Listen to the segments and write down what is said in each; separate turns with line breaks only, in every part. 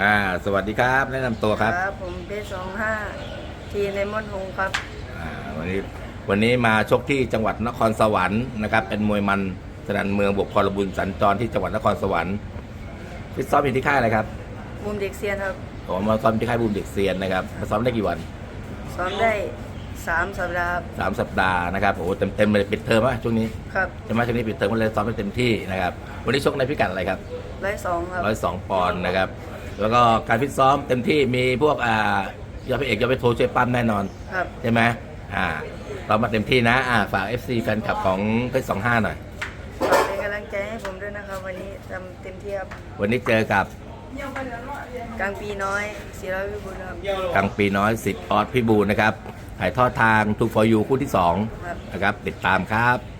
อ่า สวัสดีครับ แนะนำตัวครับ
ผมเพชรสองห้าทีในมอนหงครับ
อ่าวันนี้วันนี้มาชกที่จังหวัดนครสวรรค์นะครับเป็นมวยมันสนันเมืองบวกพลบุญสัญจรที่จังหวัดนครสวรรค์ฟิตซ้อมอยู่ที่ค่ายอะไรครับ
มุมเด็กเซียนครับ
ผมมาซ้อมที่ค่ายบูมเด็กเซียนนะครับมาซ้อมได้กี่วัน
ซ้อมได้สามสัปดาห์ครับ
สามสัปดาห์นะครับโอ้โหเต็มเต็มเลยปิดเทอมวะช่วงนี้
ครับ
ใช่ไหมช่วงนี้ปิดเทอมก็เลยซ้อมได้เต็มที่นะครับวันนี้ชกในพิกัดอะไรครับ
ร้อยสองครับ
ร้อยสองปอนด์นะครับ แล้วก็การฟิตซ้อมเต็มที่มีพวกอ่ายอดพระเอกยอดไปโทช่วยปั้มแน่นอน
ครับ
ใช่ไหมอ่าเรามาเต็มที่นะอ่าฝาก FC แฟนคลับของเพชรสองห้าหน่อย
ฝากเป็นกำลังใจให้ผมด้วยนะครับ วันนี้ทำเต็มที่ครับ
วันนี้เจอกับ
กลางปีน้อยศิลวิบุญครับ
กลางปีน้อยสิทธิ์ออสพิบูลนะครับถ่ายทอดทางทูฟอร์ยูคู่ที่
ครับ
2นะครับ ติดตามครับ
ครับ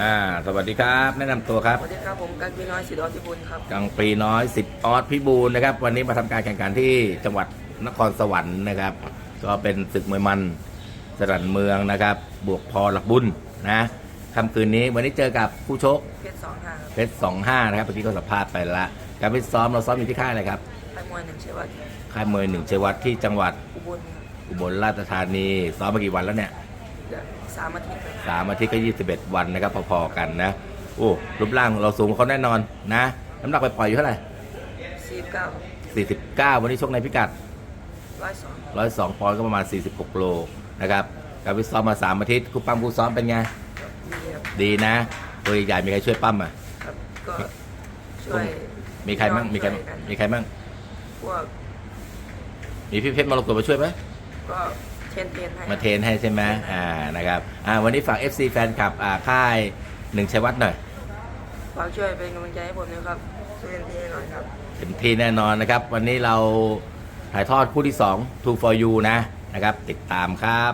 อ่า สวัสดีครับ แนะนำตัวครับ
สวัสดีครับผมกลางปีน้อยศิลวิบุญครับ
กลางปีน้อยสิทธิ์ออสพิบูลนะครับ วันนี้มาทำการแข่งขันที่จังหวัดนครสวรรค์นะครับ ก็เป็นศึกมวยมันสรันเมืองนะครับ บวกพอหลักบุญนะค่ำคืนนี้วันนี้เจอกับผู้ชก
เพชรสองห้าครับ
เพชรสองห้านะครับเมื่อกี้ก็สัมภาษณ์ไปละการฟิตซ้อมเราซ้อมอยู่ที่ค่ายอะไรครับ
ค่ายมวยหนึ่งเชวัต
ค่ายมวยหนึ่งเชยวัดที่จังหวัด
อุบลครับ
อุบลราชธานีซ้อมมากี่วันแล้วเนี่ย
เดี๋ยวสามอาทิตย์ครับ
สามอาทิตย์ก็ยี่สิบเอ็ดวันนะครับพอๆกันนะ โอ้รูปร่างเราสูงกว่าเขาแน่นอนนะน้ำหนักไปปล่อยๆอยู่เท่าไหร่
สี่เก้า
สี่สิบเก้าวันนี้ชกในพิกัด
ร้อยสอง
ร้อยสองปอนด์ก็ประมาณสี่สิบหกโลนะครับการฟิตซ้อมมาสามอาทิตย์ครูปั้มครูซ้อมเป็นไง
ดีครับ
ดีนะ ตัวใหญ่ๆมีใครช่วยปั้มอะ
ครับก็ช่วย
มีใครบ้างมีใครบ้างมีใครบ้าง
พวก
มีพี่เพชรมรกตมาช่วยไหม
ก็เทร นเทรนให้
มาเทรนให้ใช่ไหมอ่านะครับอ่าวันนี้ฝาก FC แฟนคลับอ่าค่ายหนึ่งชัยวัฒน์หน่อย
ฝากช่วยเป็นกำลังใจให้ผมนะครับช่วยเต็มที่หน่อยครับ
เต็มที่แน่นอนนะครับ วันนี้เราถ่ายทอดคู่ที่ 2 Two for You นะนะครับ ติดตามครับ